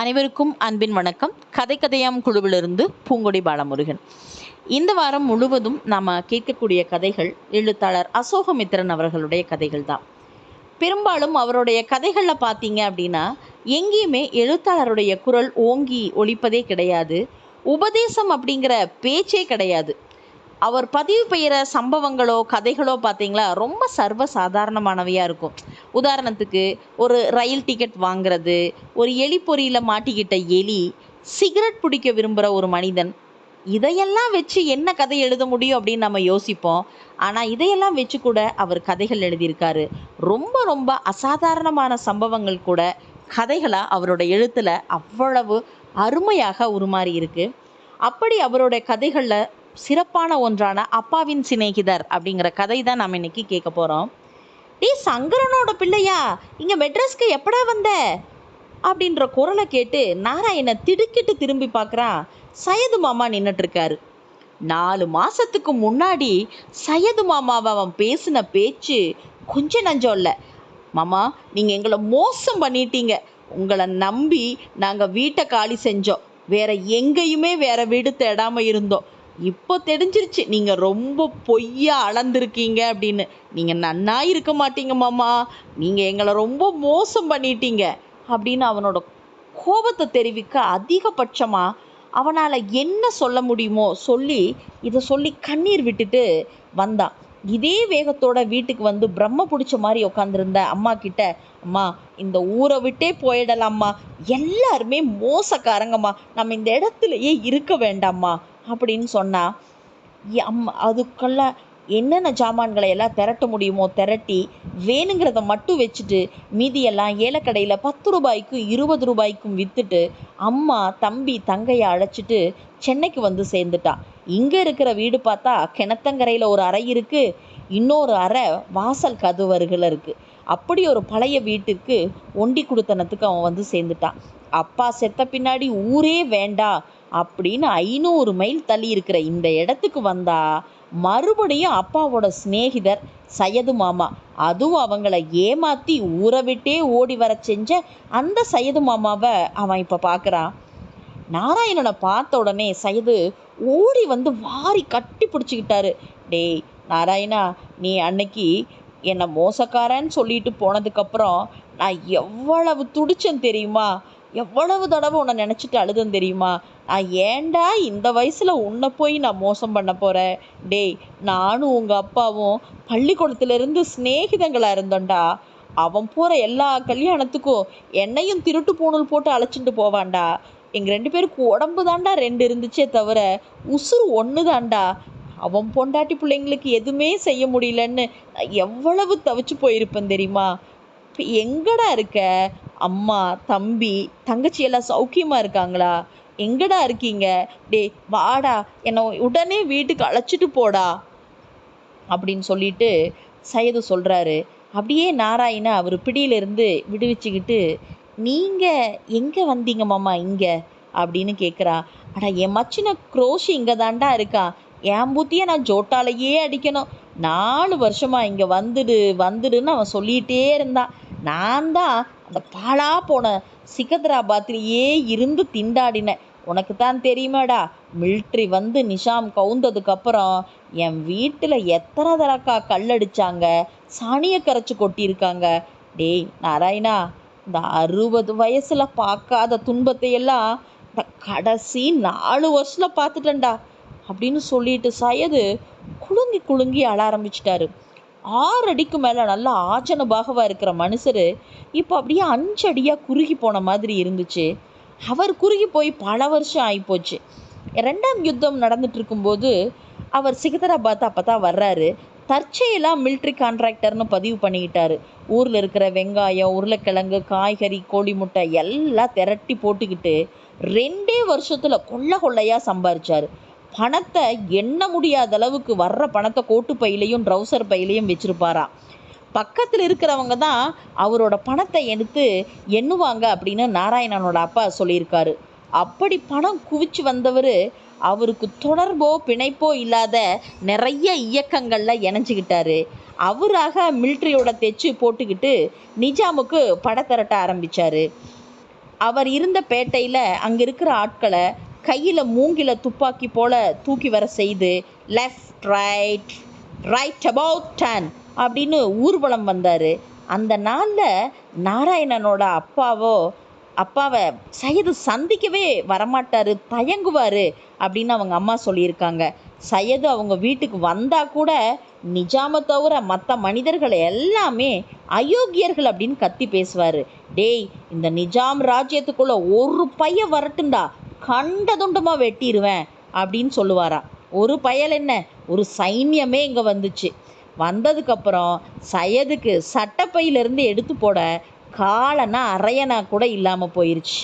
அனைவருக்கும் அன்பின் வணக்கம். கதை கதையாம் குழுவிலிருந்து பூங்கொடி பாலமுருகன். இந்த வாரம் முழுவதும் நாம் கேட்கக்கூடிய கதைகள் எழுத்தாளர் அசோகமித்திரன் அவர்களுடைய கதைகள் தான் பெரும்பாலும் அவருடைய கதைகளில் பார்த்தீங்க அப்படின்னா எங்கேயுமே எழுத்தாளருடைய குரல் ஓங்கி ஒழிப்பதே கிடையாது. உபதேசம் அப்படிங்கிற பேச்சே கிடையாது. அவர் பதிவு பெய்கிற சம்பவங்களோ கதைகளோ பார்த்தீங்களா ரொம்ப சர்வ சாதாரணமானவையாக இருக்கும். உதாரணத்துக்கு ஒரு ரயில் டிக்கெட் வாங்குறது ஒரு எலி பொறியில் மாட்டிக்கிட்ட எலி சிகரெட் பிடிக்க விரும்புகிற ஒரு மனிதன். இதையெல்லாம் வச்சு என்ன கதை எழுத முடியும் அப்படின்னு நம்ம யோசிப்போம். ஆனால் இதையெல்லாம் வச்சு கூட அவர் கதைகள் எழுதியிருக்காரு. ரொம்ப ரொம்ப அசாதாரணமான சம்பவங்கள் கூட கதைகளாக அவரோட எழுத்தில் அவ்வளவு அருமையாக உருமாறி இருக்கு. அப்படி அவரோட கதைகளில் சிறப்பான ஒன்றான அப்பாவின் சிநேகிதர் அப்படிங்கிற கதை தான் நாம் இன்னைக்கு கேட்க போகிறோம் டே சங்கரனோட பிள்ளையா இங்கே மெட்ராஸ்க்கு எப்படா வந்த? அப்படின்ற குரலை கேட்டு நாராயண திடுக்கிட்டு திரும்பி பார்க்குறான் சையது மாமா நின்னுட்டுருக்காரு. நாலு மாதத்துக்கு முன்னாடி சையது மாமாவை அவன் பேசின பேச்சு கொஞ்சம் நஞ்சம் இல்லை. மாமா நீங்கள் எங்களை மோசம் பண்ணிட்டீங்க. உங்களை நம்பி நாங்கள் வீட்டை காலி செஞ்சோம். வேற எங்கேயுமே வேற வீடு தேடாமல் இருந்தோம். இப்போ தெரிஞ்சிருச்சு. நீங்கள் ரொம்ப பொய்யா அளந்திருக்கீங்க அப்படின்னு. நீங்கள் நன்னா இருக்க மாட்டீங்க மாமா. நீங்கள் எங்களை ரொம்ப மோசம் பண்ணிட்டீங்க அப்படின்னு அவனோட கோபத்தை தெரிவிக்க அதிகபட்சமாக அவனால் என்ன சொல்ல முடியுமோ சொல்லி இதை சொல்லி கண்ணீர் விட்டுட்டு வந்தான். இதே வேகத்தோட வீட்டுக்கு வந்து பிரம்ம பிடிச்ச மாதிரி உட்காந்துருந்த அம்மா கிட்ட அம்மா இந்த ஊரை விட்டே போயிடலாம்மா. எல்லாருமே மோசக்காரங்கம்மா. நம்ம இந்த இடத்துலயே இருக்க வேண்டாம்மா. அப்படின்னு சொன்னால் அம் அதுக்கெல்லாம் என்னென்ன ஜாமான்களை எல்லாம் திரட்ட முடியுமோ திரட்டி வேணுங்கிறத மட்டும் வச்சுட்டு மீதியெல்லாம் ஏலக்கடையில் பத்து ரூபாய்க்கும் இருபது ரூபாய்க்கும் விற்றுட்டு அம்மா தம்பி தங்கையை அழைச்சிட்டு சென்னைக்கு வந்து சேர்ந்துட்டா. இங்கே இருக்கிற வீடு பார்த்தா கிணத்தங்கரையில் ஒரு அறை இருக்குது இன்னொரு அறை வாசல் கதவருகில் இருக்குது அப்படி ஒரு பழைய வீட்டுக்கு ஒண்டி குடுத்தனத்துக்கு அவன் வந்து சேர்ந்துட்டான் அப்பா செத்த பின்னாடி ஊரே வேண்டாம் அப்படின்னு ஐநூறு மைல் தள்ளி இருக்கிற இந்த இடத்துக்கு வந்தா மறுபடியும் அப்பாவோட சிநேகிதர் சையது மாமா. அதுவும் அவங்கள ஏமாத்தி ஊரை விட்டே ஓடி வர செஞ்ச அந்த சையது மாமாவை அவன் இப்போ பார்க்குறான் நாராயணனை பார்த்த உடனே சையது ஓடி வந்து வாரி கட்டி பிடிச்சிக்கிட்டாரு. டேய் நாராயணா நீ அன்னைக்கு என்னை மோசக்காரன்னு சொல்லிட்டு போனதுக்கப்புறம் நான் எவ்வளவு துடிச்சேன் தெரியுமா? எவ்வளவு தடவை உன்னை நினச்சிட்டு அழுதேன் தெரியுமா? நான் ஏன்டா இந்த வயசில் உன்னை போய் நான் மோசம் பண்ண போகிறேன் டேய் நானும் உங்கள் அப்பாவும் பள்ளிக்கூடத்துலேருந்து சிநேகிதங்களாக இருந்தோம்டா. அவன் போகிற எல்லா கல்யாணத்துக்கும் என்னையும் திருட்டு பூணூல் போட்டு அழைச்சிட்டு போவான்டா. எங்கள் ரெண்டு பேருக்கு உடம்பு தாண்டா ரெண்டு இருந்துச்சே தவிர உசுறு ஒன்று தாண்டா அவன் பொண்டாட்டி பிள்ளைங்களுக்கு எதுவுமே செய்ய முடியலன்னு எவ்வளவு தவிச்சு போயிருப்பேன் தெரியுமா? இப்போ எங்கடா இருக்க? அம்மா தம்பி தங்கச்சி எல்லாம் சௌக்கியமாக இருக்காங்களா? எங்கடா இருக்கீங்க? டேய் வாடா என்னை உடனே வீட்டுக்கு அழைச்சிட்டு போடா. அப்படின்னு சொல்லிட்டு சையது சொல்கிறாரு அப்படியே நாராயண அவர் பிடியிலிருந்து விடுவிச்சுக்கிட்டு நீங்கள் எங்கே வந்தீங்க மாமா இங்கே? அப்படின்னு கேட்குறா அடா என் மச்சின குரோஷி இங்கே தாண்டா இருக்கா. என் புத்தியை நான் ஜோட்டாலேயே அடிக்கணும். நாலு வருஷமா இங்கே வந்துடு வந்துடுன்னு அவன் சொல்லிகிட்டே இருந்தான். நான் தான் அந்த பாழா போன சிகந்தராபாத்லேயே இருந்து திண்டாடினேன் உனக்கு தான் தெரியுமாடா மில்ட்ரி வந்து நிஷாம் கவுந்ததுக்கப்புறம் என் வீட்டில் எத்தனை தடக்கா கல்லடிச்சாங்க சாணியை கரைச்சி கொட்டியிருக்காங்க. டேய் நாராயணா இந்த அறுபது வயசில் பார்க்காத துன்பத்தை எல்லாம் இந்த கடைசி நாலு வருஷத்தில் பார்த்துட்டேன்டா அப்படின்னு சொல்லிட்டு சையது குலுங்கி குலுங்கி அழ ஆரம்பிச்சிட்டாரு. ஆறு அடிக்கு மேலே நல்லா ஆச்சனபாகவாக இருக்கிற மனுஷர் இப்போ அப்படியே அஞ்சு அடியாக குறுகி போன மாதிரி இருந்துச்சு. அவர் குறுகி போய் பல வருஷம் ஆகிப்போச்சு ரெண்டாம் யுத்தம் நடந்துட்டு இருக்கும்போது அவர் சிகந்தராபாத் அப்போ தான் வர்றாரு. தற்செயலாக மிலிட்ரி கான்ட்ராக்டர்னு பதிவு பண்ணிக்கிட்டாரு. ஊரில் இருக்கிற வெங்காயம் உருளைக்கிழங்கு காய்கறி கோழி முட்டை எல்லாம் திரட்டி போட்டுக்கிட்டு ரெண்டே வருஷத்தில் கொள்ள கொள்ளையாக சம்பாரிச்சார். பணத்தை எண்ண முடியாத அளவுக்கு வர்ற பணத்தை கோட்டு பையிலையும் ட்ரௌசர் பையிலையும் வச்சிருப்பாராம் பக்கத்தில் இருக்கிறவங்க தான் அவரோட பணத்தை எடுத்து எண்ணுவாங்க அப்படின்னு நாராயணனோட அப்பா சொல்லியிருக்காரு. அப்படி பணம் குவிச்சு வந்தவர் அவருக்கு தொடர்போ பிணைப்போ இல்லாத நிறைய இயக்கங்களில் இணைஞ்சிக்கிட்டாரு. அவராக மிலிட்ரியோட தைச்சு போட்டுக்கிட்டு நிஜாமுக்கு படை திரட்ட அவர் இருந்த பேட்டையில் அங்கே இருக்கிற ஆட்களை கையில் மூங்கில துப்பாக்கி போல தூக்கி வர செய்து left right right about turn அப்படின்னு ஊர்வலம் வந்தார். அந்த நாளில் நாராயணனோட அப்பாவோ அப்பாவை சையது சந்திக்கவே வரமாட்டார் தயங்குவார் அப்படின்னு அவங்க அம்மா சொல்லியிருக்காங்க. சையது அவங்க வீட்டுக்கு வந்தால் கூட நிஜாமை தவிர மற்ற மனிதர்கள் எல்லாமே அயோக்கியர்கள் அப்படின்னு கத்தி பேசுவார். டேய் இந்த நிஜாம் ராஜ்யத்துக்குள்ளே ஒரு பையன் வரட்டுண்டா கண்டதுண்டமாக வெட்டிடுவேன் அப்படின்னு சொல்லுவாராம் ஒரு பயல் என்ன? ஒரு சைன்யமே இங்கே வந்துச்சு. வந்ததுக்கப்புறம் சையதுக்கு சட்டப்பையிலேருந்து எடுத்து போட காலனா அரையனா கூட இல்லாமல் போயிருச்சு.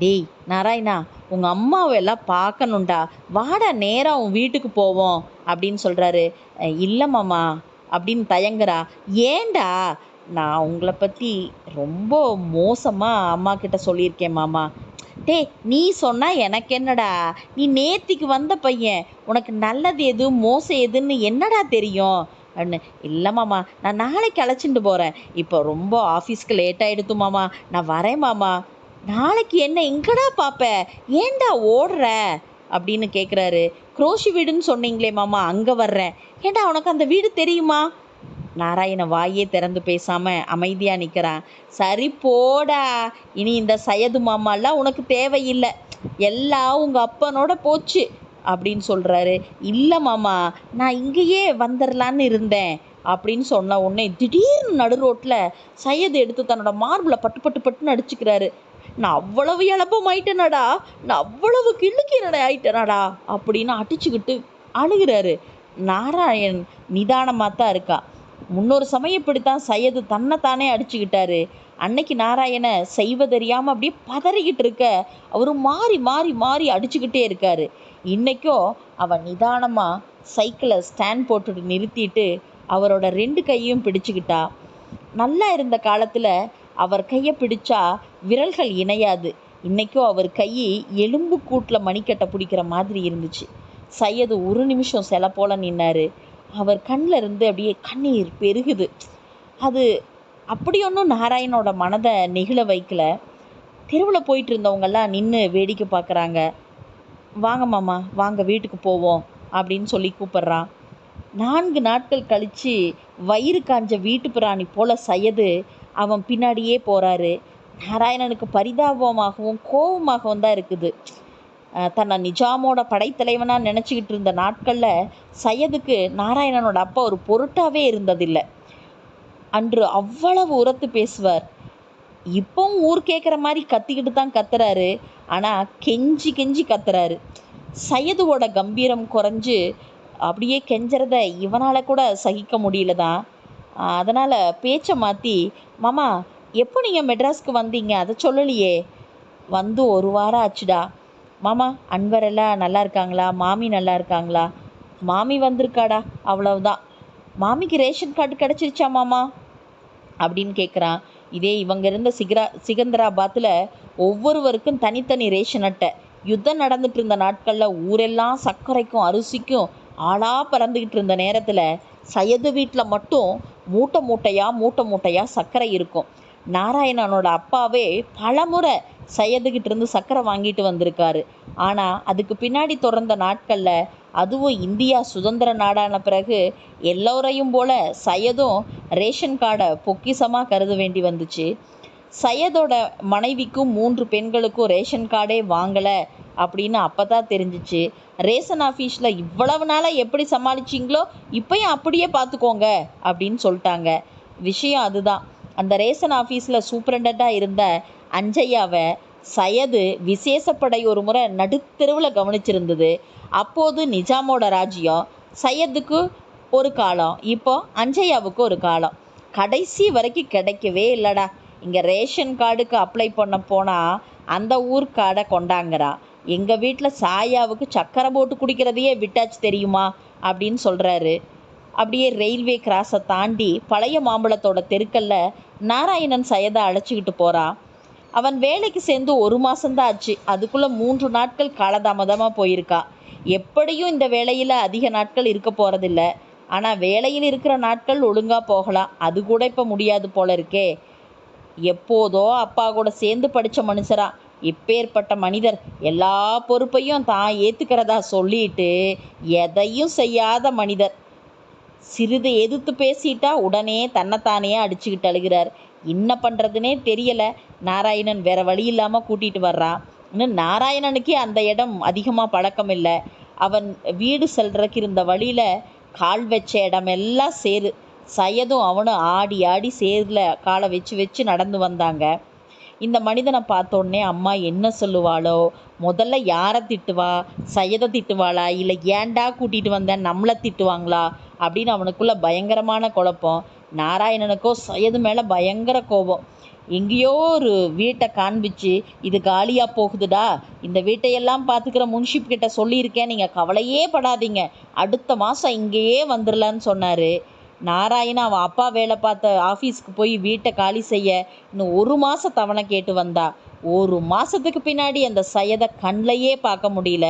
டேய் நாராயணா உங்கள் அம்மாவை எல்லாம் பார்க்கணுண்டா வாடா நேராக உன் வீட்டுக்கு போவோம் அப்படின்னு சொல்கிறாரு இல்லை மாமா அப்படின்னு தயங்குறா. ஏண்டா நான் உங்களை பற்றி ரொம்ப மோசமாக அம்மா கிட்ட சொல்லியிருக்கேன் மாமா. டே நீ சொன்னால் எனக்கு என்னடா? நீ நேத்திக்கு வந்த பையன். உனக்கு நல்லது எது மோசம் எதுன்னு என்னடா தெரியும்? அப்படின்னு இல்லை மாமா. நான் நாளைக்கு அழைச்சிட்டு போகிறேன் இப்போ ரொம்ப ஆஃபீஸ்க்கு லேட் ஆகிடுத்து மாமா. நான் வரேன் மாமா. நாளைக்கு என்ன எங்கடா பார்ப்ப ஏன்டா ஓடுற? அப்படின்னு கேட்குறாரு குரோஷி வீடுன்னு சொன்னீங்களே மாமா அங்கே வர்றேன். ஏன்டா உனக்கு அந்த வீடு தெரியுமா? நாராயண வாயே திறந்து பேசாமல் அமைதியாக நிற்கிறான் சரி போடா. இனி இந்த சையது மாமாலாம் உனக்கு தேவையில்லை. எல்லாம் உங்கள் அப்பனோட போச்சு அப்படின்னு சொல்கிறாரு இல்லை மாமா நான் இங்கேயே வந்துடலான்னு இருந்தேன் அப்படின்னு சொன்ன உடனே திடீர்னு நடு ரோட்டில் சையது எடுத்து தன்னோட மார்பில் பட்டு பட்டு பட்டுன்னு அடிச்சுக்கிறாரு. நான் அவ்வளவு இழப்பமாயிட்டேனடா நான் அவ்வளவு கிள்ளுக்கிறடா ஆயிட்டேனடா அப்படின்னு அடிச்சுக்கிட்டு அழுகிறாரு. நாராயண் நிதானமாக தான் இருக்கா. முன்னொரு சமயம் இப்படித்தான் சையது தன்னைத்தானே அடிச்சுக்கிட்டாரு. அன்னைக்கு நாராயண செய்வதறியாமல் அப்படியே பதறிக்கிட்டு இருக்க அவர் மாறி மாறி மாறி அடிச்சுக்கிட்டே இருக்காரு. இன்றைக்கும் அவன் நிதானமாக சைக்கிளை ஸ்டாண்ட் போட்டுட்டு நிறுத்திட்டு அவரோட ரெண்டு கையும் பிடிச்சுக்கிட்டா. நல்லா இருந்த காலத்தில் அவர் கையை பிடிச்சா விரல்கள் இணையாது. இன்றைக்கும் அவர் கை எலும்பு கூட்டில் மணிக்கட்டை பிடிக்கிற மாதிரி இருந்துச்சு. சையது ஒரு நிமிஷம் சில போல நின்னாரு. அவர் கண்ணில் இருந்து அப்படியே கண்ணீர் பெருகுது. அது அப்படி ஒன்றும் நாராயணோட மனதை நெகிழ வைக்கல. தெருவில் போயிட்டு இருந்தவங்கெல்லாம் நின்று வேடிக்கை பார்க்குறாங்க. வாங்க மாமா வாங்க வீட்டுக்கு போவோம் அப்படின்னு சொல்லி கூப்பிட்றான். நான்கு நாட்கள் கழித்து வயிறு காஞ்ச வீட்டு பிராணி போல சையது அவன் பின்னாடியே போகிறாரு நாராயணனுக்கு பரிதாபமாகவும் கோபமாகவும் தான் இருக்குது. தன்னை நிஜாமோட படைத்தலைவனாக நினச்சிக்கிட்டு இருந்த நாட்களில் சையதுக்கு நாராயணனோட அப்பா ஒரு பொருட்டாகவே இருந்ததில்லை. அன்று அவ்வளவு உரத்து பேசுவார். இப்போவும் ஊர் கேட்குற மாதிரி கத்திக்கிட்டு தான் கத்துறாரு. ஆனால் கெஞ்சி கெஞ்சி கத்துறாரு. சையதுவோட கம்பீரம் குறைஞ்சு அப்படியே கெஞ்சறத இவனால் கூட சகிக்க முடியல தான் அதனால் பேச்சை மாற்றி மாமா எப்போ நீங்கள் மெட்ராஸ்க்கு வந்தீங்க? அதை சொல்லலையே. வந்து ஒரு வாரம் ஆச்சுடா. மாமா அன்வர் எல்லாம் நல்லா இருக்காங்களா? மாமி நல்லா இருக்காங்களா? மாமி வந்திருக்காடா அவ்வளவுதான். மாமிக்கு ரேஷன் கார்டு கிடச்சிருச்சா மாமா? அப்படின்னு கேட்குறான் இதே இவங்க இருந்த சிகரா சிகந்தராபாத்தில் ஒவ்வொருவருக்கும் தனித்தனி ரேஷன் அட்டை. யுத்தம் நடந்துட்டு இருந்த நாட்களில் ஊரெல்லாம் சர்க்கரைக்கும் அரிசிக்கும் ஆளாக பறந்துக்கிட்டு இருந்த நேரத்தில் சையது வீட்டில் மட்டும் மூட்டை மூட்டையாக மூட்டை மூட்டையாக சர்க்கரை இருக்கும். நாராயணனோட அப்பாவே பலமுறை சையதுகிட்ட இருந்து சக்கரை வாங்கிட்டு வந்திருக்காரு. ஆனால் அதுக்கு பின்னாடி தொடர்ந்த நாட்களில் அதுவும் இந்தியா சுதந்திர நாடான பிறகு எல்லோரையும் போல சையதும் ரேஷன் கார்டை பொக்கிஷமாக கருத வேண்டி வந்துச்சு. சையதோட மனைவிக்கும் மூன்று பெண்களுக்கும் ரேஷன் கார்டே வாங்கலை அப்படின்னு அப்போ தான் தெரிஞ்சிச்சு. ரேஷன் ஆஃபீஸில் இவ்வளவு நாளாக எப்படி சமாளிச்சிங்களோ இப்போயும் அப்படியே பார்த்துக்கோங்க அப்படின்னு சொல்லிட்டாங்க. விஷயம் அதுதான். அந்த ரேஷன் ஆஃபீஸில் சூப்பரண்டாக இருந்த அஞ்சையாவை சையது விசேஷப்படை ஒரு முறை நடுத்தெருவில் கவனிச்சிருந்தது. அப்போது நிஜாமோட ராஜ்யம் சையதுக்கு ஒரு காலம் இப்போ அஞ்சையாவுக்கு ஒரு காலம். கடைசி வரைக்கும் கிடைக்கவே இல்லைடா. இங்கே ரேஷன் கார்டுக்கு அப்ளை பண்ண போனால் அந்த ஊர் கார்டை கொண்டாங்கிறா. எங்கள் வீட்டில் சாயாவுக்கு சக்கரை போட்டு குடிக்கிறதையே விட்டாச்சு தெரியுமா? அப்படின்னு சொல்கிறாரு அப்படியே ரயில்வே கிராஸை தாண்டி பழைய மாம்பழத்தோட தெருக்கல்ல நாராயணன் சையதை அழைச்சிக்கிட்டு போகிறான் அவன் வேலைக்கு சேர்ந்து ஒரு மாதம்தான் ஆச்சு. அதுக்குள்ளே மூன்று நாட்கள் காலதாமதமாக போயிருக்கா. எப்படியும் இந்த வேலையில் அதிக நாட்கள் இருக்க போகிறதில்ல ஆனால் வேலையில் இருக்கிற நாட்கள் ஒழுங்காக போகலாம். அது கூட இப்போ முடியாது போல இருக்கே. எப்போதோ அப்பா கூட சேர்ந்து படித்த மனுஷரா. இப்பேற்பட்ட மனிதர். எல்லா பொறுப்பையும் தான் ஏற்றுக்கிறதா சொல்லிட்டு எதையும் செய்யாத மனிதர். சிறிது எதிர்த்து பேசிட்டா உடனே தன்னைத்தானே அடிச்சுக்கிட்டு அழுகிறார். என்ன பண்ணுறதுனே தெரியலை. நாராயணன் வேற வழி இல்லாமல் கூட்டிகிட்டு வர்றான் இன்னும் நாராயணனுக்கே அந்த இடம் அதிகமாக பழக்கம் இல்லை. அவன் வீடு செல்றதுக்கு இருந்த வழியில் கால் வச்ச இடமெல்லாம் சேரு. சையதும் அவனும் ஆடி ஆடி சேரில் காலை வச்சு வச்சு நடந்து வந்தாங்க. இந்த மனிதனை பார்த்தோன்னே அம்மா என்ன சொல்லுவாளோ? முதல்ல யாரை திட்டுவா? சையதை திட்டுவாளா? இல்லை ஏன்டா கூட்டிகிட்டு வந்தேன் நம்மளை திட்டுவாங்களா? அப்படின்னு அவனுக்குள்ள பயங்கரமான குழப்பம். நாராயணனுக்கோ சையது மேலே பயங்கர கோபம். எங்கேயோ ஒரு வீட்டை காண்பிச்சு இது காலியாக போகுதுடா இந்த வீட்டையெல்லாம் பார்த்துக்கிற முன்ஷிப் கிட்ட சொல்லியிருக்கேன் நீங்கள் கவலையே படாதீங்க. அடுத்த மாதம் இங்கேயே வந்துடலான்னு சொன்னார். நாராயண அவன் அப்பா வேலை பார்த்த ஆஃபீஸ்க்கு போய் வீட்டை காலி செய்ய இன்னும் ஒரு மாதம் தவணை கேட்டு வந்தா. ஒரு மாதத்துக்கு பின்னாடி அந்த சையதை கண்ணிலையே பார்க்க முடியல.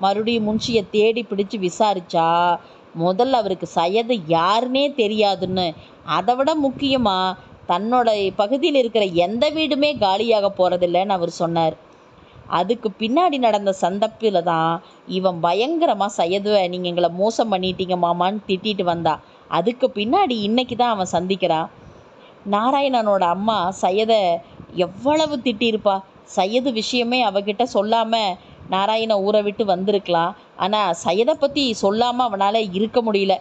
மறுபடியும் முன்ஷியை தேடி பிடிச்சு விசாரிச்சா முதல்ல அவருக்கு சையது யாருன்னே தெரியாதுன்னு. அதை விட முக்கியமாக தன்னோட பகுதியில் இருக்கிற எந்த வீடுமே காலியாக போகிறதில்லன்னு அவர் சொன்னார். அதுக்கு பின்னாடி நடந்த சந்தப்பில் தான் இவன் பயங்கரமாக சையதுவை நீங்கள் எங்களை மோசம் பண்ணிட்டீங்க மாமான்னு திட்டிட்டு வந்தா. அதுக்கு பின்னாடி இன்னைக்கு தான் அவன் சந்திக்கிறான். நாராயணனோட அம்மா சையதை எவ்வளவு திட்டியிருப்பா. சையது விஷயமே அவகிட்ட சொல்லாமல் நாராயண ஊரை விட்டு வந்திருக்கலாம். ஆனால் சையதை பற்றி சொல்லாமல் அவனால் இருக்க முடியல.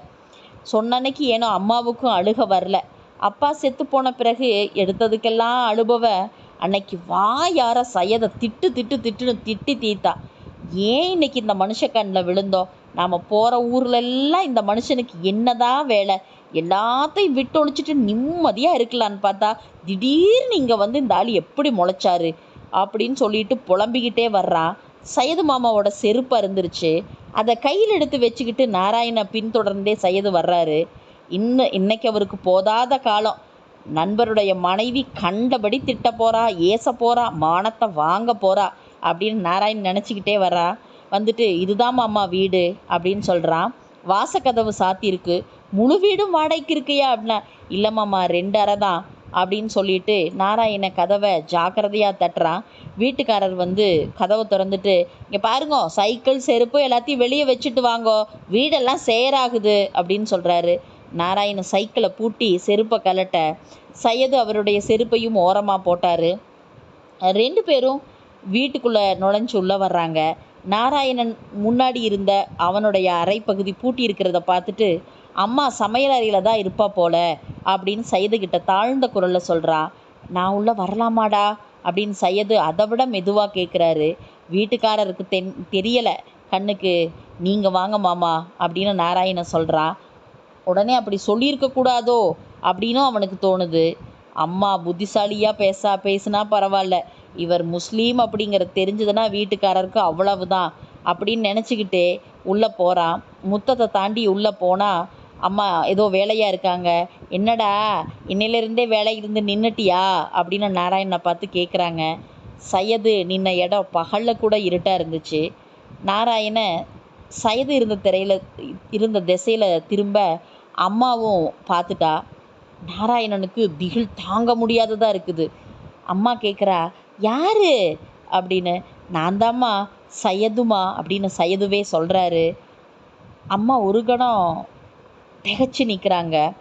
சொன்னன்னைக்கு ஏனோ அம்மாவுக்கும் அழுக வரல. அப்பா செத்து போன பிறகு எடுத்ததுக்கெல்லாம் அனுபவ அன்னைக்கு வா யார சையதை திட்டு திட்டு திட்டுன்னு திட்டி தீத்தா. ஏன் இன்னைக்கு இந்த மனுஷ கண்ணில் விழுந்தோம் நாம் போகிற ஊர்ல எல்லாம் இந்த மனுஷனுக்கு என்னதான் வேலை? எல்லாத்தையும் விட்டு ஒழிச்சிட்டு நிம்மதியாக இருக்கலான்னு பார்த்தா திடீர்னு இங்கே வந்து இந்த ஆள் எப்படி முளைச்சாரு? அப்படின்னு சொல்லிட்டு புலம்பிக்கிட்டே வர்றான் சையது மாமாவோட செருப்பு அருந்துருச்சு. அதை கையில் எடுத்து வச்சுக்கிட்டு நாராயண பின்தொடர்ந்தே சையது வர்றாரு. இன்னும் இன்னைக்கு அவருக்கு போதாத காலம். நண்பருடைய மனைவி கண்டபடி திட்ட போகிறா ஏச போகிறா மானத்தை வாங்க போகிறா அப்படின்னு நாராயண் நினச்சிக்கிட்டே வரா. வந்துட்டு இதுதான் மாமா வீடு அப்படின்னு சொல்கிறான் வாசக்கதவு சாத்தியிருக்கு. முழு வீடும் வாடகைக்கு இருக்கையா? அப்படின்னா இல்லை மாமா ரெண்டு அறை தான் அப்படின்னு சொல்லிட்டு நாராயண கதவை ஜாக்கிரதையாக தட்டுறான். வீட்டுக்காரர் வந்து கதவை திறந்துட்டு இங்கே பாருங்க சைக்கிள் செருப்பு எல்லாத்தையும் வெளியே வச்சுட்டு வாங்கோ. வீடெல்லாம் சேராகுது அப்படின்னு சொல்கிறாரு நாராயண சைக்கிளை பூட்டி செருப்பை கலட்ட சையது அவருடைய செருப்பையும் ஓரமாக போட்டார். ரெண்டு பேரும் வீட்டுக்குள்ளே நுழைஞ்சு உள்ளே வர்றாங்க. நாராயணன் முன்னாடி இருந்த அவனுடைய அறைப்பகுதி பூட்டி இருக்கிறத பார்த்துட்டு அம்மா சமையல் அறையில் தான் இருப்பா போல அப்படின்னு சையதுகிட்ட தாழ்ந்த குரலில் சொல்கிறான் நான் உள்ளே வரலாமாடா? அப்படின்னு சையது அதை விட மெதுவாக கேட்குறாரு வீட்டுக்காரருக்கு தென் தெரியலை. கண்ணுக்கு நீங்கள் வாங்க மாமா அப்படின்னு நாராயணன் சொல்கிறான் உடனே அப்படி சொல்லியிருக்க கூடாதோ அப்படின்னும் அவனுக்கு தோணுது. அம்மா புத்திசாலியாக பேசா பேசுனா பரவாயில்ல. இவர் முஸ்லீம் அப்படிங்கிற தெரிஞ்சதுன்னா வீட்டுக்காரருக்கு அவ்வளவுதான் அப்படின்னு நினச்சிக்கிட்டே உள்ளே போகிறான் முத்தத்தை தாண்டி உள்ளே போனால் அம்மா ஏதோ வேலையாக இருக்காங்க. என்னடா இன்னையிலேருந்தே வேலை இருந்து நின்னுட்டியா? அப்படின்னு நாராயணனை பார்த்து கேட்குறாங்க சையது நின்ன இடம் பகலில் கூட இருட்டாக இருந்துச்சு. நாராயண சையது இருந்த திரையில் இருந்த திசையில் திரும்ப அம்மாவும் பார்த்துட்டா நாராயணனுக்கு திகில் தாங்க முடியாததாக இருக்குது. அம்மா கேட்குறா யாரு? அப்படின்னு நான் தாம்மா சையதுமா அப்படின்னு சையதுவே சொல்கிறாரு அம்மா ஒரு கணம் திகச்சு நிற்கிறாங்க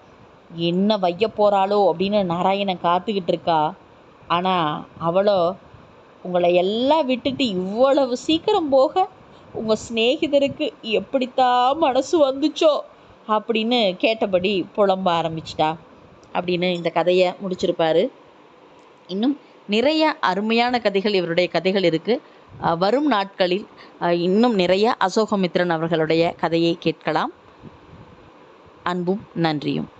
என்ன வைய போகிறாளோ அப்படின்னு நாராயணன் காத்துக்கிட்டு இருக்கா. ஆனால் அவளோ உங்களை எல்லாம் விட்டுட்டு இவ்வளவு சீக்கிரம் போக உங்கள் சிநேகிதருக்கு எப்படித்தான் மனசு வந்துச்சோ? அப்படின்னு கேட்டபடி புலம்ப ஆரம்பிச்சிட்டா. அப்படின்னு இந்த கதையை முடிச்சிருப்பாரு. இன்னும் நிறைய அருமையான கதைகள் இவருடைய கதைகள் இருக்குது வரும் நாட்களில் இன்னும் நிறைய அசோகமித்ரன் அவர்களுடைய கதையை கேட்கலாம். அன்பும் நன்றியும்.